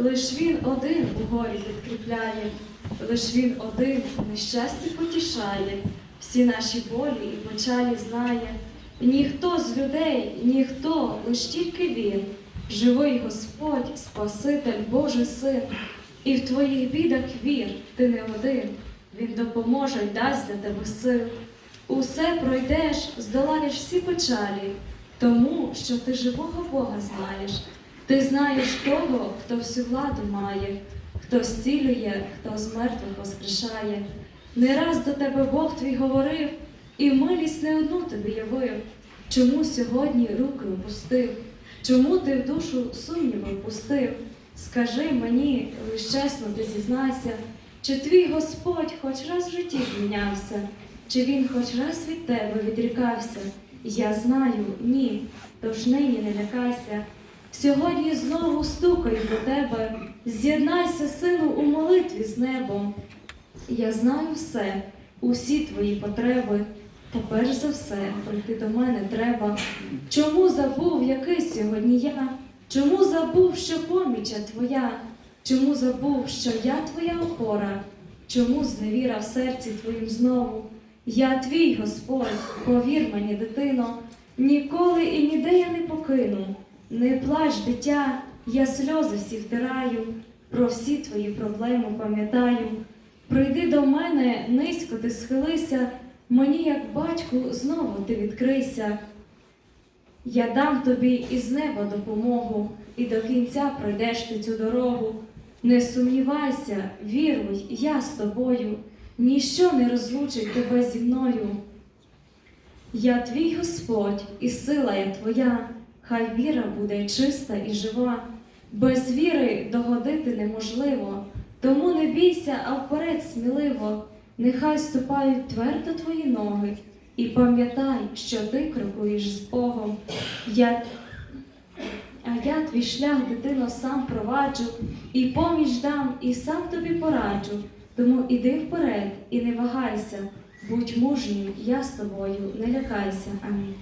лиш він один у горі підкріпляє, лиш він один у нещасті потішає, всі наші болі і печалі знає. Ніхто з людей, ніхто, лиш тільки він, живий Господь, Спаситель, Божий син. І в твоїх бідах вір, ти не один. Він допоможе й дасть для тебе сил. Усе пройдеш, здолаєш всі печалі, тому що ти живого Бога знаєш. Ти знаєш того, хто всю владу має, хто зцілює, хто з мертвих воскрешає. Не раз до тебе Бог твій говорив, і милість не одну тобі явив. Чому сьогодні руки опустив? Чому ти в душу сумніви впустив? Скажи мені, лиш чесно ти зізнайся, чи твій Господь хоч раз в житті змінявся, чи він хоч раз від тебе відрікався? Я знаю, ні, тож нині не лякайся. Сьогодні знову стукаю до тебе, з'єднайся, сину, у молитві з небом. Я знаю все, усі твої потреби, та перш за все прийти до мене треба. Чому забув, який сьогодні я? Чому забув, що поміча твоя? Чому забув, що я твоя опора? Чому зневіра в серці твоїм знову? Я твій Господь, повір мені, дитино, ніколи і ніде я не покину. Не плач, дитя, я сльози всі втираю, про всі твої проблеми пам'ятаю. Прийди до мене, низько ти схилися, мені, як батьку, знову ти відкрийся. Я дам тобі із неба допомогу, і до кінця пройдеш ти цю дорогу. Не сумнівайся, віруй, я з тобою, ніщо не розлучить тебе зі мною. Я твій Господь, і сила я твоя, хай віра буде чиста і жива. Без віри догодити неможливо, тому не бійся, а вперед сміливо. Нехай ступають твердо твої ноги, і пам'ятай, що ти крокуєш з Богом. Я... А я твій шлях, дитино, сам проваджу, і поміч дам, і сам тобі пораджу. Тому іди вперед і не вагайся, будь мужнім, я з тобою, не лякайся. Амінь.